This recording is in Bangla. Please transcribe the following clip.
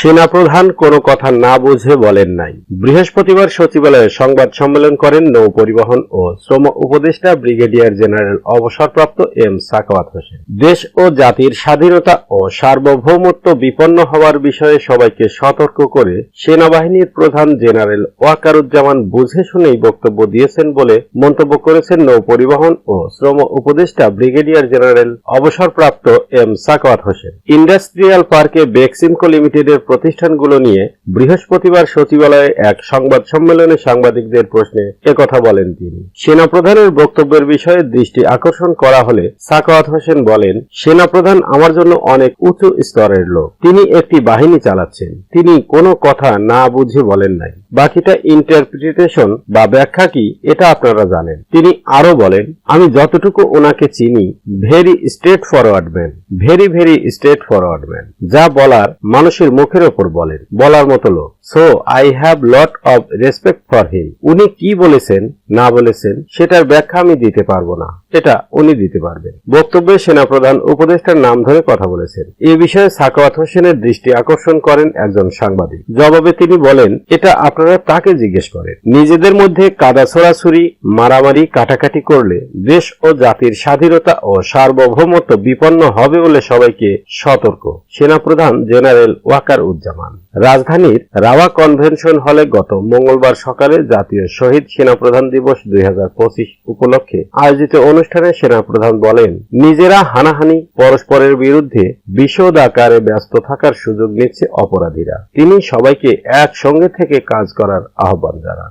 সেনাপ্রধান কোনো কথা না বুঝে বলেন নাই। বৃহস্পতিবার সচিবালয়ে সংবাদ সম্মেলন করেন নৌ পরিবহন ও শ্রম উপদেষ্টা ব্রিগেডিয়ার জেনারেল অবসরপ্রাপ্ত এম সাকাওয়াত হোসেন। দেশ ও জাতির স্বাধীনতা ও সার্বভৌমত্ব বিপন্ন হওয়ার বিষয়ে সবাইকে সতর্ক করে সেনাবাহিনীর প্রধান জেনারেল ওয়াকারুজ্জামান বুঝে শুনেই বক্তব্য দিয়েছেন বলে মন্তব্য করেছেন নৌ পরিবহন ও শ্রম উপদেষ্টা ব্রিগেডিয়ার জেনারেল অবসরপ্রাপ্ত এম সাকাওয়াত হোসেন। ইন্ডাস্ট্রিয়াল পার্কে বেক্সিমকো লিমিটেডের প্রতিষ্ঠানগুলো নিয়ে বৃহস্পতিবার সচিবালয়ে এক সংবাদ সম্মেলনে সাংবাদিকদের প্রশ্নে একথা বলেন তিনি। সেনাপ্রধানের বক্তব্যের বিষয়ে দৃষ্টি আকর্ষণ করা হলে সাকাওয়াত হোসেন বলেন, সেনাপ্রধান আমার জন্য অনেক উঁচু স্তরের লোক। তিনি একটি বাহিনী চালাচ্ছেন। তিনি কোনো কথা না বুঝে বলেন নাই। বাকিটা ইন্টারপ্রিটেশন বা ব্যাখ্যা কি, এটা আপনারা জানেন। তিনি আরও বলেন, আমি যতটুকু ওনাকে চিনি very straightforward man very very straightforward man যা বলার মানুষের মুখের ওপর বলেন। বলার মতো লোক। So I have lot of respect for him উনি কি বলেছেন, না বলেছেন, সেটার ব্যাখ্যা আমি দিতে পারব না। এটা উনি দিতে পারবেন। বক্তব্যে সেনাপ্রধান উপদেষ্টার নাম ধরে কথা বলেছেন। এ বিষয়ে সাকাওয়াত হোসেনের দৃষ্টি আকর্ষণ করেন একজন সাংবাদিক। জবাবে তিনি বলেন, এটা আপনারা তাকে জিজ্ঞেস করেন। নিজেদের মধ্যে কাদা ছোড়াছুরি মারামারি, কাটাকাটি করলে দেশ ও জাতির স্বাধীনতা ও সার্বভৌমত্ব বিপন্ন হবে বলে সবাইকে সতর্ক। সেনাপ্রধান জেনারেল ওয়াকার উজ্জামান। রাজধানীর রাওয়া কনভেনশন হলে গত মঙ্গলবার সকালে জাতীয় শহীদ সেনাপ্রধান দিবস দুই হাজার পঁচিশ উপলক্ষে আয়োজিত অনুষ্ঠানে সেনাপ্রধান বলেন, নিজেরা হানাহানি পরস্পরের বিরুদ্ধে বিশদ আকারে ব্যস্ত থাকার সুযোগ নিচ্ছে অপরাধীরা। তিনি সবাইকে একসঙ্গে থেকে কাজ করার আহ্বান জানান।